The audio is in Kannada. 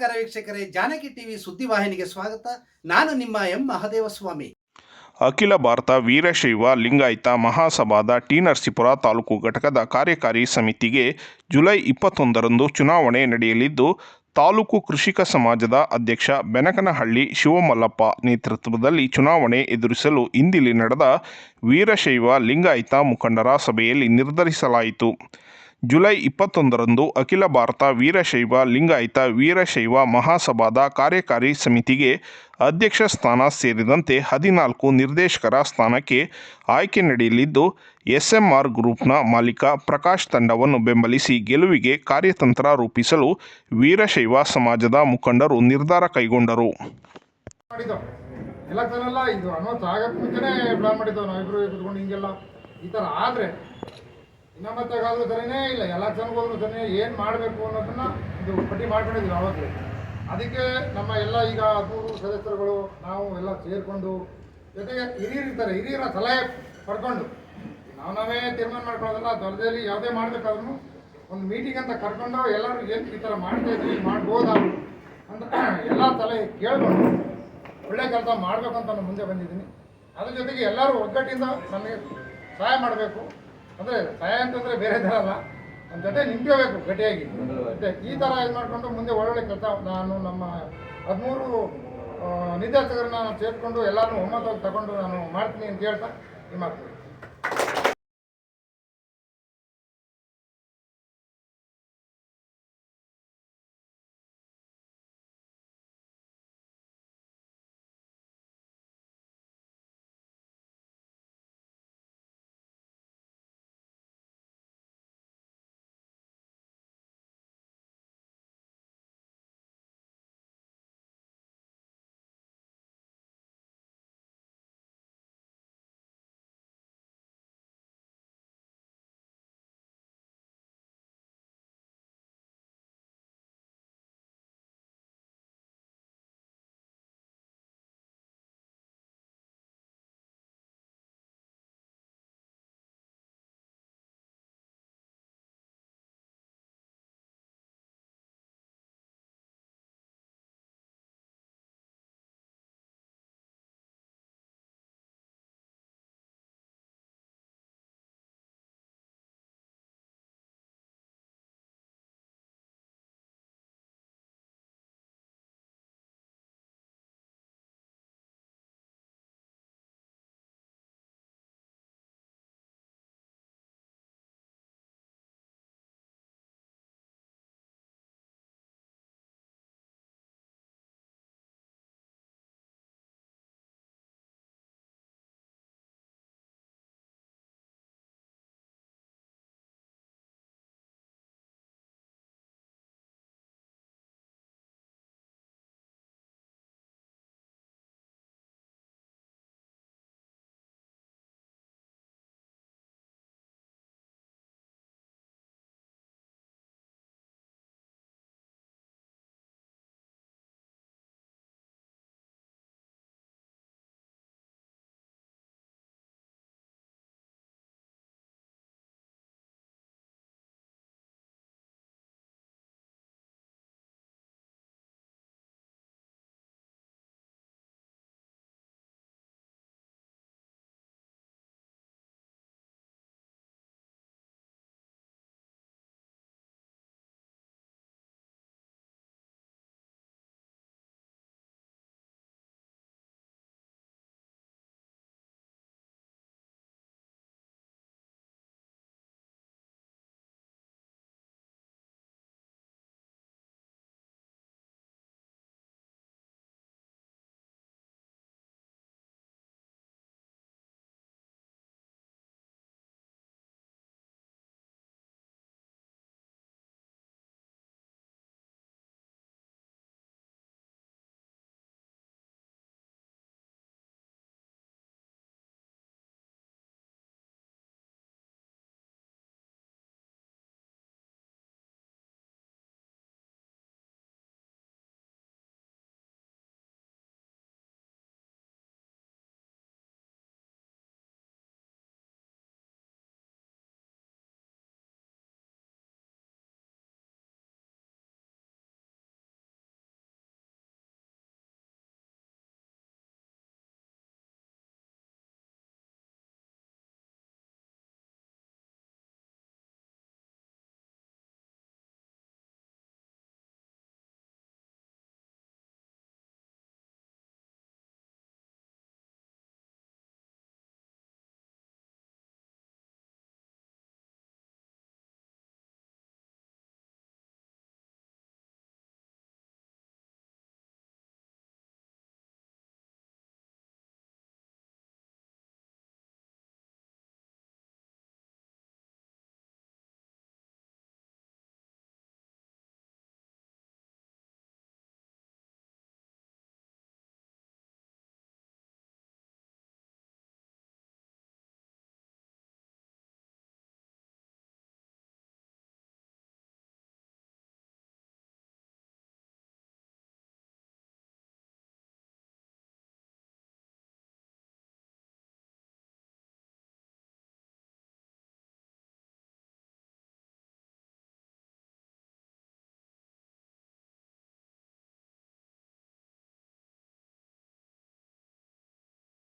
ನಮಸ್ಕಾರ ವೀಕ್ಷಕರೇ, ಜಾನಕಿ ಟಿವಿ ಸುದ್ದಿವಾಹಿನಿಗೆ ಸ್ವಾಗತ. ನಾನು ನಿಮ್ಮ ಎಂ ಮಹದೇವಸ್ವಾಮಿ. ಅಖಿಲ ಭಾರತ ವೀರಶೈವ ಲಿಂಗಾಯತ ಮಹಾಸಭಾದ ಟಿ ನರಸೀಪುರ ತಾಲೂಕು ಘಟಕದ ಕಾರ್ಯಕಾರಿ ಸಮಿತಿಗೆ ಜುಲೈ ಇಪ್ಪತ್ತೊಂದರಂದು ಚುನಾವಣೆ ನಡೆಯಲಿದ್ದು, ತಾಲೂಕು ಕೃಷಿಕ ಸಮಾಜದ ಅಧ್ಯಕ್ಷ ಬೆನಕನಹಳ್ಳಿ ಶಿವಮಲ್ಲಪ್ಪ ನೇತೃತ್ವದಲ್ಲಿ ಚುನಾವಣೆ ಎದುರಿಸಲು ಇಂದಿಲ್ಲಿ ನಡೆದ ವೀರಶೈವ ಲಿಂಗಾಯತ ಮುಖಂಡರ ಸಭೆಯಲ್ಲಿ ನಿರ್ಧರಿಸಲಾಯಿತು. ಜುಲೈ ಇಪ್ಪತ್ತೊಂದರಂದು ಅಖಿಲ ಭಾರತ ವೀರಶೈವ ಲಿಂಗಾಯತ ವೀರಶೈವ ಮಹಾಸಭಾದ ಕಾರ್ಯಕಾರಿ ಸಮಿತಿಗೆ ಅಧ್ಯಕ್ಷ ಸ್ಥಾನ ಸೇರಿದಂತೆ ಹದಿನಾಲ್ಕು ನಿರ್ದೇಶಕರ ಸ್ಥಾನಕ್ಕೆ ಆಯ್ಕೆ ನಡೆಯಲಿದ್ದು, ಎಸ್ಎಂಆರ್ ಗ್ರೂಪ್ನ ಮಾಲೀಕ ಪ್ರಕಾಶ್ ತಂಡವನ್ನು ಬೆಂಬಲಿಸಿ ಗೆಲುವಿಗೆ ಕಾರ್ಯತಂತ್ರ ರೂಪಿಸಲು ವೀರಶೈವ ಸಮಾಜದ ಮುಖಂಡರು ನಿರ್ಧಾರ ಕೈಗೊಂಡರು. ಈ ಥರ ಆದರೆ ಇನ್ನ ತಗಾದ್ರೂ ಸರಿನೇ ಇಲ್ಲ, ಎಲ್ಲ ಹೋದ್ರು ಸರಿನೇ ಏನು ಮಾಡಬೇಕು ಅನ್ನೋದನ್ನ ಇದು ಪಟ್ಟಿ ಮಾಡ್ಕೊಂಡಿದ್ವಿ ಅವಾಗಲೇ ಅದಕ್ಕೆ ನಮ್ಮ ಎಲ್ಲ ಈಗ ಹದಿಮೂರು ಸದಸ್ಯರುಗಳು, ನಾವು ಎಲ್ಲ ಸೇರಿಕೊಂಡು ಜೊತೆಗೆ ಹಿರಿಯರು ಇರ್ತಾರೆ, ಹಿರಿಯರ ಸಲಹೆ ಪಡ್ಕೊಂಡು. ನಾವು ನಾವೇ ತೀರ್ಮಾನ ಮಾಡ್ಕೊಳ್ಳೋದಲ್ಲ, ದೊಡ್ಡದಲ್ಲಿ ಯಾವುದೇ ಮಾಡಬೇಕಾದ್ರೂ ಒಂದು ಮೀಟಿಂಗ್ ಅಂತ ಕರ್ಕೊಂಡು ಎಲ್ಲರೂ ಏನು ಈ ಥರ ಮಾಡ್ತಾ ಇದ್ವಿ ಮಾಡ್ಬೋದಾ ಅಂತ ಎಲ್ಲ ಸಲಹೆ ಕೇಳ್ಕೊಂಡು ಒಳ್ಳೆ ಕೆಲಸ ಮಾಡಬೇಕು ಅಂತ ನಾನು ಮುಂದೆ ಬಂದಿದ್ದೀನಿ. ಅದ್ರ ಜೊತೆಗೆ ಎಲ್ಲರೂ ಒಗ್ಗಟ್ಟಿಂದ ನಮಗೆ ಸಹಾಯ ಮಾಡಬೇಕು. ಅಂದರೆ ಸಹಾಯ ಅಂತಂದರೆ ಬೇರೆ ಥರ ಅಲ್ಲ. ನಮ್ಮ ಜೊತೆ ನಿಂತ್ಕೋಬೇಕು ಗಟ್ಟಿಯಾಗಿ. ಈ ಥರ ಇದು ಮಾಡಿಕೊಂಡು ಮುಂದೆ ಒಳ್ಳೊಳ್ಳೆ ಕೆಲಸ ನಾನು ನಮ್ಮ ಹದಿಮೂರು ನಿರ್ದೇಶಕರನ್ನ ನಾನು ಸೇರಿಕೊಂಡು ಎಲ್ಲರೂ ಒಮ್ಮತವಾಗಿ ತಗೊಂಡು ನಾನು ಮಾಡ್ತೀನಿ ಅಂತ ಹೇಳ್ತಾ ಈ ಮಾತು